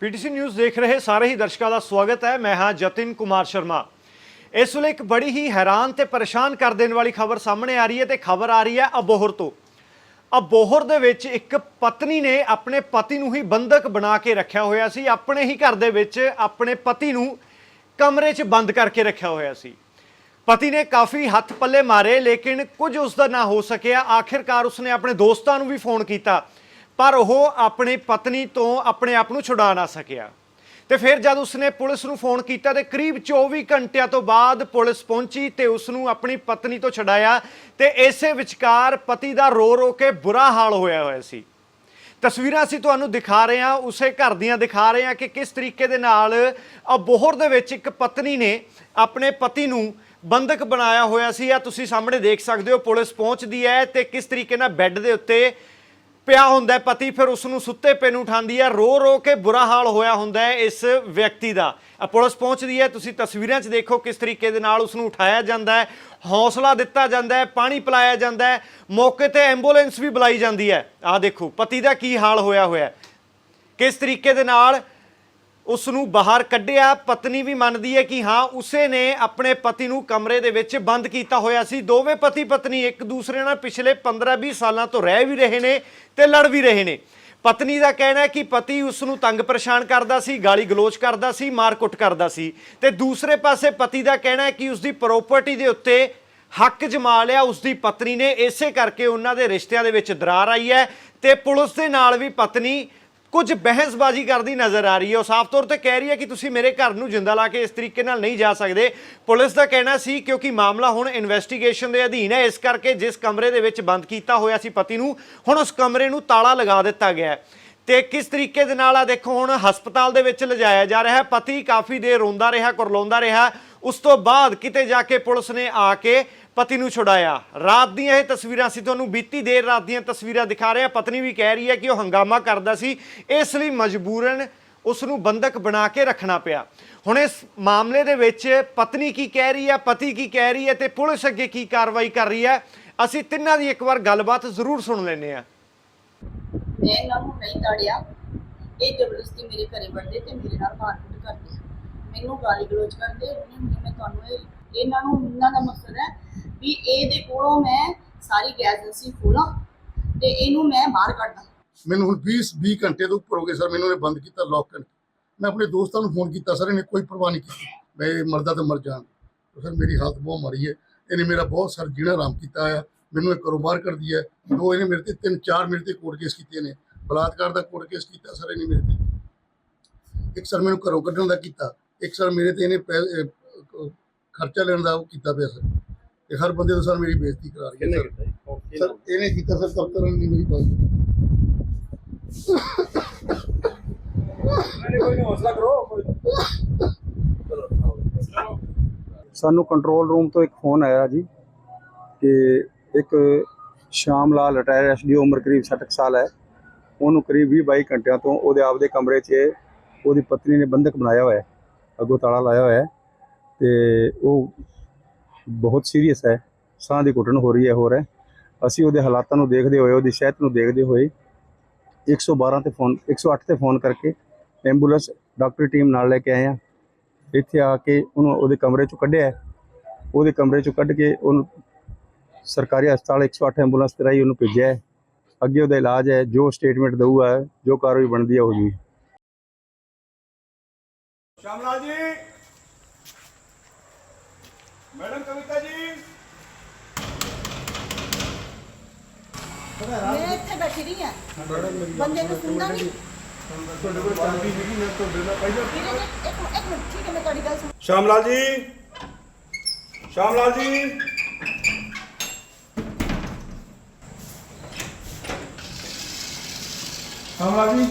PTC news ਦੇਖ ਰਹੇ ਸਾਰੇ ਹੀ ਦਰਸ਼ਕਾਂ ਦਾ ਸਵਾਗਤ ਹੈ। ਮੈਂ ਹਾਂ ਜਤਿਨ ਕੁਮਾਰ ਸ਼ਰਮਾ। ਇਸ ਵੇਲੇ ਇੱਕ ਬੜੀ ਹੀ ਹੈਰਾਨ ਤੇ ਪਰੇਸ਼ਾਨ ਕਰ ਦੇਣ ਵਾਲੀ ਖਬਰ ਸਾਹਮਣੇ ਆ ਰਹੀ ਹੈ ਤੇ ਖਬਰ ਆ ਰਹੀ ਹੈ ਅਬੋਹਰ ਤੋਂ। ਅਬੋਹਰ ਦੇ ਵਿੱਚ ਇੱਕ ਪਤਨੀ ਨੇ ਆਪਣੇ ਪਤੀ ਨੂੰ ਹੀ ਬੰਦਕ ਬਣਾ ਕੇ ਰੱਖਿਆ ਹੋਇਆ ਸੀ। ਆਪਣੇ ਹੀ ਘਰ ਦੇ ਵਿੱਚ ਆਪਣੇ ਪਤੀ ਨੂੰ ਕਮਰੇ 'ਚ ਬੰਦ ਕਰਕੇ ਰੱਖਿਆ ਹੋਇਆ ਸੀ। ਪਤੀ ਨੇ ਕਾਫੀ ਹੱਥ ਪੱਲੇ ਮਾਰੇ, ਲੇਕਿਨ ਕੁਝ ਉਸ ਦਾ ਨਾ ਹੋ ਸਕਿਆ। ਆਖਿਰਕਾਰ ਉਸਨੇ ਆਪਣੇ ਦੋਸਤਾਂ ਨੂੰ ਵੀ ਫੋਨ ਕੀਤਾ। ਪਰ ਉਹ ਆਪਣੀ ਪਤਨੀ ਤੋਂ ਆਪਣੇ ਆਪ ਨੂੰ ਛੁਡਾ ਨਾ ਸਕਿਆ। ਤੇ ਫਿਰ ਜਦ ਉਸਨੇ ਪੁਲਿਸ ਨੂੰ ਫੋਨ ਕੀਤਾ ਤੇ ਕਰੀਬ 24 ਘੰਟਿਆਂ ਤੋਂ ਬਾਅਦ ਪੁਲਿਸ ਪਹੁੰਚੀ ਤੇ ਉਸ ਨੂੰ ਆਪਣੀ ਪਤਨੀ ਤੋਂ ਛਡਾਇਆ ਤੇ ਇਸੇ ਵਿਚਕਾਰ ਪਤੀ ਦਾ ਰੋ ਰੋ ਕੇ ਬੁਰਾ ਹਾਲ ਹੋਇਆ ਹੋਇਆ ਸੀ। ਤਸਵੀਰਾਂ ਅਸੀਂ ਤੁਹਾਨੂੰ ਦਿਖਾ ਰਹੇ ਹਾਂ, ਉਸੇ ਘਰ ਦੀਆਂ ਦਿਖਾ ਰਹੇ ਹਾਂ ਕਿ ਕਿਸ ਤਰੀਕੇ ਦੇ ਨਾਲ ਅਬੋਹਰ ਦੇ ਵਿੱਚ ਇੱਕ ਪਤਨੀ ਨੇ ਆਪਣੇ ਪਤੀ ਨੂੰ ਬੰਦਕ ਬਣਾਇਆ ਹੋਇਆ ਸੀ। ਆ ਤੁਸੀਂ ਸਾਹਮਣੇ ਦੇਖ ਸਕਦੇ ਹੋ, ਪੁਲਿਸ ਪਹੁੰਚਦੀ ਹੈ ਤੇ ਕਿਸ ਤਰੀਕੇ ਨਾਲ ਬੈੱਡ ਦੇ ਉੱਤੇ ਪਿਆ ਹੁੰਦਾ ਪਤੀ ਫਿਰ ਉਸ ਨੂੰ ਸੁੱਤੇ ਪਏ ਨੂੰ ਉਠਾਉਂਦੀ ਹੈ। ਰੋ ਰੋ ਕੇ ਬੁਰਾ ਹਾਲ ਹੋਇਆ ਹੁੰਦਾ ਹੈ ਇਸ ਵਿਅਕਤੀ ਦਾ। ਪੁਲਿਸ ਪਹੁੰਚਦੀ ਹੈ। ਤੁਸੀਂ ਤਸਵੀਰਾਂ 'ਚ ਦੇਖੋ ਕਿਸ ਤਰੀਕੇ ਦੇ ਨਾਲ ਉਸ ਨੂੰ ਉਠਾਇਆ ਜਾਂਦਾ ਹੈ। ਹੌਸਲਾ ਦਿੱਤਾ ਜਾਂਦਾ ਹੈ। ਪਾਣੀ ਪਿਲਾਇਆ ਜਾਂਦਾ ਹੈ। ਮੌਕੇ ਤੇ ਐਂਬੂਲੈਂਸ ਵੀ ਬੁਲਾਈ ਜਾਂਦੀ ਹੈ। ਆਹ ਦੇਖੋ, ਪਤੀ ਦਾ ਕੀ ਹਾਲ ਹੋਇਆ ਹੋਇਆ ਕਿਸ ਤਰੀਕੇ ਦੇ ਨਾਲ ਉਸ ਨੂੰ ਬਾਹਰ ਕੱਢਿਆ। ਪਤਨੀ ਵੀ ਮੰਨਦੀ ਹੈ ਕਿ ਹਾਂ, ਉਸੇ ਨੇ ਆਪਣੇ ਪਤੀ ਨੂੰ ਕਮਰੇ ਦੇ ਵਿੱਚ ਬੰਦ ਕੀਤਾ ਹੋਇਆ ਸੀ। ਦੋਵੇਂ ਪਤੀ ਪਤਨੀ ਇੱਕ ਦੂਸਰੇ ਨਾਲ ਪਿਛਲੇ 15-20 ਸਾਲਾਂ ਤੋਂ ਰਹਿ ਵੀ ਰਹੇ ਨੇ ਤੇ ਲੜ ਵੀ ਰਹੇ ਨੇ। ਪਤਨੀ ਦਾ ਕਹਿਣਾ ਹੈ ਕਿ ਪਤੀ ਉਸ ਨੂੰ ਤੰਗ ਪਰੇਸ਼ਾਨ ਕਰਦਾ ਸੀ, ਗਾਲੀ ਗਲੋਚ ਕਰਦਾ ਸੀ ਮਾਰ-ਕੁੱਟ ਕਰਦਾ ਸੀ। ਤੇ ਦੂਸਰੇ ਪਾਸੇ ਪਤੀ ਦਾ ਕਹਿਣਾ ਹੈ ਕਿ ਉਸ ਦੀ ਪ੍ਰਾਪਰਟੀ ਦੇ ਉੱਤੇ ਹੱਕ ਜਮਾ ਲਿਆ ਉਸ ਦੀ ਪਤਨੀ ਨੇ। ਇਸੇ ਕਰਕੇ ਉਹਨਾਂ ਦੇ ਰਿਸ਼ਤਿਆਂ ਦੇ ਵਿੱਚ ਦਰਾਰ ਆਈ ਹੈ ਤੇ ਪੁਲਿਸ ਦੇ ਨਾਲ ਵੀ ਪਤਨੀ ਕੁਝ ਬਹਿਸਬਾਜ਼ੀ ਕਰਦੀ ਨਜ਼ਰ ਆ ਰਹੀ ਹੈ। ਉਹ ਸਾਫ਼ ਤੌਰ ਤੇ ਕਹਿ ਰਹੀ ਹੈ ਕਿ ਤੁਸੀਂ ਮੇਰੇ ਘਰ ਨੂੰ ਜਿੰਦਾ ਲਾ ਕੇ ਇਸ ਤਰੀਕੇ ਨਾਲ ਨਹੀਂ ਜਾ ਸਕਦੇ। ਪੁਲਿਸ ਦਾ ਕਹਿਣਾ ਸੀ ਕਿਉਂਕਿ ਮਾਮਲਾ ਹੁਣ ਇਨਵੈਸਟੀਗੇਸ਼ਨ ਦੇ ਅਧੀਨ ਹੈ। ਇਸ ਕਰਕੇ ਜਿਸ ਕਮਰੇ ਦੇ ਵਿੱਚ ਬੰਦ ਕੀਤਾ ਹੋਇਆ ਸੀ ਪਤੀ ਨੂੰ, ਹੁਣ ਉਸ ਕਮਰੇ ਨੂੰ ਤਾਲਾ ਲਗਾ ਦਿੱਤਾ ਗਿਆ ਹੈ। ਤੇ ਕਿਸ ਤਰੀਕੇ ਦੇ ਨਾਲ ਆ ਦੇਖੋ, ਹੁਣ ਹਸਪਤਾਲ ਦੇ ਵਿੱਚ ਲਿਜਾਇਆ ਜਾ ਰਿਹਾ ਹੈ। ਪਤੀ ਕਾਫੀ ਦੇਰ ਰੋਂਦਾ ਰਿਹਾ, ਕੁਰਲਾਉਂਦਾ ਰਿਹਾ। ਉਸ ਤੋਂ ਬਾਅਦ ਕਿਤੇ ਜਾ ਕੇ ਪੁਲਿਸ ਨੇ ਆ ਕੇ ਪਤੀ ਨੂੰ ਛੁਡਾਇਆ। ਰਾਤ ਦੀਆਂ ਇਹ ਤਸਵੀਰਾਂ ਸੀ ਤੁਹਾਨੂੰ ਬੀਤੀ ਦੇਰ ਰਾਤ ਦੀਆਂ ਤਸਵੀਰਾਂ ਦਿਖਾ ਰਹੇ ਆ ਪਤਨੀ ਵੀ ਕਹਿ ਰਹੀ ਹੈ ਕਿ ਉਹ ਹੰਗਾਮਾ ਕਰਦਾ ਸੀ। ਇਸ ਲਈ ਮਜਬੂਰਨ ਉਸ ਨੂੰ ਬੰਦਕ ਬਣਾ ਕੇ ਰੱਖਣਾ ਪਿਆ। ਹੁਣ ਇਸ ਮਾਮਲੇ ਦੇ ਵਿੱਚ ਪਤਨੀ ਕੀ ਕਹਿ ਰਹੀ ਹੈ, ਪਤੀ ਕੀ ਕਹਿ ਰਹੀ ਹੈ ਤੇ ਪੁਲਿਸ ਅੱਗੇ ਕੀ ਕਾਰਵਾਈ ਕਰ ਰਹੀ ਹੈ, ਅਸੀਂ ਤਿੰਨਾਂ ਦੀ ਇੱਕ ਵਾਰ ਗੱਲਬਾਤ ਜ਼ਰੂਰ ਸੁਣ ਲੈਂਦੇ ਆ ਮੈਂ ਇਹਨਾਂ ਨੂੰ ਨਹੀਂ ਤਾੜਿਆ। ਇਹ ਜ਼ਬਰਦਸਤੀ ਮੇਰੇ ਘਰੇ ਵੜਦੇ ਤੇ ਮੇਰੇ ਨਾਲ ਮਾਰਕੁੱਟ ਕਰਦੇ ਆ। ਮੈਨੂੰ ਗਾਲੀ ਗਲੋਚ ਕਰਦੇ, ਉਹਨੇ ਮੈਨੂੰ ਮੈਂ ਤੁਹਾਨੂੰ ਇਹ- ਇਹਨਾਂ ਨੂੰ ਇਹਨਾਂ ਦਾ ਮਕਸਦ ਹੈ ਵੀ ਇਹਦੇ ਕੋਲੋਂ ਮੈਂ ਸਾਰੀ ਗੈਸ ਏਜੰਸੀ ਖੋਲਾਂ ਤੇ ਇਹਨੂੰ ਮੈਂ ਬਾਹਰ ਕੱਢਾਂ ਮੈਨੂੰ ਹੁਣ 20 20 ਘੰਟੇ ਤੋਂ ਉੱਪਰ ਹੋ ਗਏ ਸਰ, ਮੈਨੂੰ ਇਹਨੇ ਬੰਦ ਕੀਤਾ ਲੌਕ ਕਰਕੇ ਮੈਂ ਆਪਣੇ ਦੋਸਤਾਂ ਨੂੰ ਫੋਨ ਕੀਤਾ, ਸਰ, ਇਹਨੇ ਕੋਈ ਪਰਵਾਹ ਨਹੀਂ ਕੀਤੀ। ਮੈਂ ਮਰਦਾ ਤਾਂ ਮਰ ਜਾਣ। ਸਰ, ਮੇਰੀ ਹਾਲਤ ਬਹੁਤ ਮਾੜੀ ਹੈ। ਇਹਨੇ ਮੇਰਾ ਬਹੁਤ ਸਰ ਜੀਣਾ ਆਰਾਮ ਕੀਤਾ ਆ। ਮੈਨੂੰ ਇਹ ਕਾਰੋਬਾਰ ਕਰਦੀ ਹੈ। ਦੋ, ਇਹਨੇ ਮੇਰੇ ਤੇ ਤਿੰਨ, ਚਾਰ ਮੇਰੇ ਤੇ ਕੋਰਟ ਕੇਸ ਕੀਤੇ ਨੇ। ਬਲਾਤਕਾਰ ਦਾ ਕੋਰਟ ਕੇਸ ਕੀਤਾ, ਸਰ, ਇਹਨੇ ਮੇਰੇ ਤੇ। ਇੱਕ ਸਰ, ਮੈਨੂੰ ਘਰੋਂ ਕੱਢਣ ਦਾ ਕੀਤਾ। ਇੱਕ ਸਰ, ਮੇਰੇ ਤੇ ਇਹਨੇ ਖਰਚਾ ਲੈਣ ਦਾ ਉਹ ਕੀਤਾ ਪਿਆ, ਸਰ। ਤੇ ਹਰ ਬੰਦੇ ਤੋਂ ਸਰ ਮੇਰੀ ਬੇਇੱਜ਼ਤੀ ਕਰਾ ਰਹੀ ਹੈ ਸਰ। ਸਰ ਇਹਨੇ ਕੀਤਾ ਸਰ ਕਲਤਰਨ ਨਹੀਂ ਮੇਰੀ ਬਾਤ ਸਾਨੂੰ ਕੰਟਰੋਲ ਰੂਮ ਤੋਂ ਇੱਕ ਫੋਨ ਆਇਆ ਜੀ ਕਿ ਇੱਕ ਸ਼ਾਮ ਲਾਲ ਰਿਟਾਇਰ ਐਸਡੀਓ ਉਮਰ ਕਰੀਬ 60 ਕੁ ਸਾਲ ਹੈ। ਉਹਨੂੰ ਕਰੀਬ 20 22 ਘੰਟਿਆਂ ਤੋਂ ਉਹਦੇ ਆਪਦੇ ਕਮਰੇ 'ਚ ਉਹਦੀ ਪਤਨੀ ਨੇ ਬੰਦਕ ਬਣਾਇਆ ਹੋਇਆ ਹੈ ਅੱਗੋਂ ਤਾਲਾ ਲਾਇਆ ਹੋਇਆ ਹੈ ਤੇ ਉਹ ਬਹੁਤ ਸੀਰੀਅਸ ਹੈ। ਸਾਹ ਦੀ ਘੁੱਟਣ ਹੋ ਰਹੀ ਹੈ ਹੋਰ ਹੈ। ਅਸੀਂ ਉਹਦੇ ਹਾਲਾਤਾਂ ਨੂੰ ਦੇਖਦੇ ਹੋਏ, ਉਹਦੀ ਸਿਹਤ ਨੂੰ ਦੇਖਦੇ ਹੋਏ 112 ਤੇ ਫੋਨ 108 ਤੇ ਫੋਨ ਕਰਕੇ ਐਂਬੂਲੈਂਸ ਡਾਕਟਰੀ ਟੀਮ ਨਾਲ ਲੈ ਕੇ ਆਏ ਆ ਇੱਥੇ ਆ ਕੇ ਉਹਨੂੰ ਉਹਦੇ ਕਮਰੇ ਚੋਂ ਕੱਢਿਆ ਉਹਦੇ ਕਮਰੇ ਚੋਂ ਕੱਢ ਕੇ ਉਹਨੂੰ ਸਰਕਾਰੀ ਹਸਪਤਾਲ 108 ਐਂਬੂਲੈਂਸ ਤੇ ਰਾਹੀਂ ਉਹਨੂੰ ਭੇਜਿਆ ਅੱਗੇ ਉਹਦਾ ਇਲਾਜ ਹੈ, ਜੋ ਸਟੇਟਮੈਂਟ ਦਊਗਾ, ਜੋ ਕਾਰਵਾਈ ਬਣਦੀ ਹੈ, ਉਹ ਜੂਗੀ ਸ਼ਾਮਲਾਲ ਜੀ ਮੈਡਮ ਕਵਿਤਾ ਜੀ ਮੈਂ ਇੱਥੇ ਬੈਠੀ ਰਹੀ ਆ ਬੰਦੇ ਨੂੰ ਸੁਣਨਾ ਨਹੀਂ ਤੁਹਾਡੇ ਕੋਲ ਚਾਬੀ ਹੈਗੀ ਮੈਂ ਤੁਹਾਡੇ ਨਾਲ ਪਹਿਲਾਂ ਵੀਰੇ ਜੀ, ਇੱਕ ਇੱਕ ਮਿੰਟ ਠੀਕ ਹੈ ਮੈਂ ਤੁਹਾਡੀ ਗੱਲ ਸੁਣ ਸ਼ਾਮਲਾਲ ਜੀ ਸ਼ਾਮਲਾਲ ਜੀ ਸ਼ਾਮਲਾਲ ਜੀ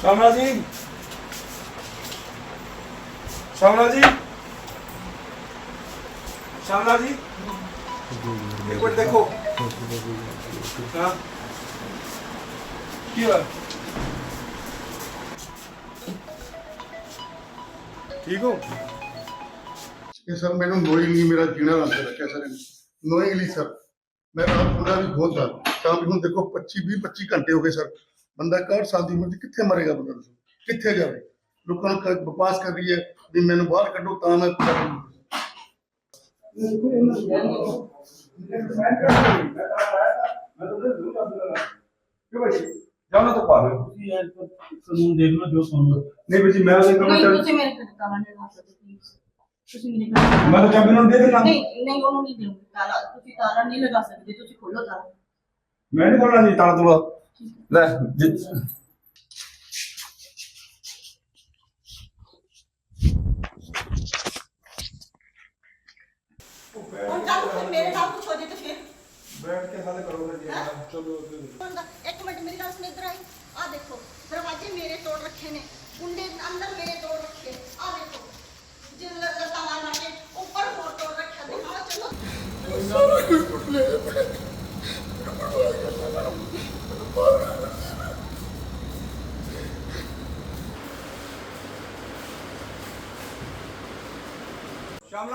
ਸ਼ਾਮਲਾਲ ਜੀ ਸ਼ਾਮਲਾਲ ਜੀ? ਸ਼ਾਮਲਾਲ ਜੀ? ਇੱਕ ਮਿੰਟ ਦੇਖੋ। ਹਾਂ। ਕੀ ਹੋਇਆ? ਠੀਕ ਹੋ? ਇਹ ਸਰ, ਮੈਨੂੰ ਨੋਇੰਗਲੀ ਮੇਰਾ ਜੀਣਾ ਰੰਗ ਰੱਖਿਆ ਸਰ ਨੋਇੰਗਲੀ ਸਰ। ਮੈਂ ਰਾਤ ਪੂਰਾ ਵੀ ਖੋਲਦਾ ਤਾਂ ਵੀ ਹੁਣ ਦੇਖੋ 25 20 25 ਘੰਟੇ ਹੋ ਗਏ, ਸਰ। ਬੰਦਾ ਕਾਹਠ ਸਾਲ ਦੀ ਉਮਰ 'ਚ ਕਿੱਥੇ ਮਰੇਗਾ ਬੰਦਾ ਦੱਸੋ? ਕਿੱਥੇ ਜਾਵੇ? ਲੋਕਾਂ ਨੂੰ ਕ- ਬਕਵਾਸ ਕਰ ਰਹੀ ਹੈ ਵੀ ਮੈਨੂੰ ਬਾਹਰ ਕੱਢੋ ਤਾਂ ਮੈਂ ਕਰੂੰ। ਜਾਣਾ ਤਾਂ ਪਾ ਦਿਓ। ਤੁਸੀਂ ਇਹ ਕਾਨੂੰਨ ਦੇਖ ਲਓ ਜੋ ਤੁਹਾਨੂੰ ਨਹੀਂ ਵੀਰ ਜੀ ਮੈਂ ਉਹਦੇ ਕੰਮ ਨਹੀਂ ਤੁਸੀਂ ਮੇਰੇ ਘਰ ਤਾਲਾ ਨਹੀਂ ਲਾ ਸਕਦੇ please। ਤੁਸੀਂ ਮੇਰੇ ਘਰ ਮੈਂ ਤਾਂ ਚਾਬੀ ਨੂੰ ਦੇ ਦੇਣਾ ਨਹੀਂ ਨਹੀਂ ਉਹਨੂੰ ਨਹੀਂ ਦੇਵਾਂਗੀ ਤਾਲਾ। ਤੁਸੀਂ ਤਾਲਾ ਨਹੀਂ ਲਗਾ ਸਕਦੇ ਤੁਸੀਂ ਖੋਲੋ ਤਾਲਾ। ਮੈਂ ਨਹੀਂ ਬੋਲਣਾ ਜੀ ਤਾਲਾ ਤੁਲਾ ਲੈ ਜੀ ਹੁਣ ਕੱਲ ਤੁਸੀਂ ਮੇਰੇ ਨਾਲ ਕੁਝ ਹੋ ਜੇ ਤੇ ਫਿਰ ਬੈਠ ਕੇ ਹੱਲ ਕਰੋਗੇ ਜੀ ਚਲੋ ਇੱਕ ਮਿੰਟ ਮੇਰੀ ਗੱਲ ਸੁਣ ਇੱਧਰ ਆਈ। ਆ ਦੇਖੋ ਦਰਵਾਜ਼ੇ ਮੇਰੇ ਤੋੜ ਰੱਖੇ ਨੇ। ਕੁੰਡੇ ਅੰਦਰ ਮੇਰੇ ਤੋੜ ਰੱਖੇ। ਆ ਦੇਖੋ ਜਿਲ ਲੱਤਾਂ ਮਾਰ ਮਾਰ ਕੇ ਉੱਪਰ ਹੋਰ ਤੋੜ ਰੱਖਿਆ ਦਿਖਾਓ ਚਲੋ। ਸਾਰਾ ਕੁਝ ਟੁੱਟ ਲਿਆ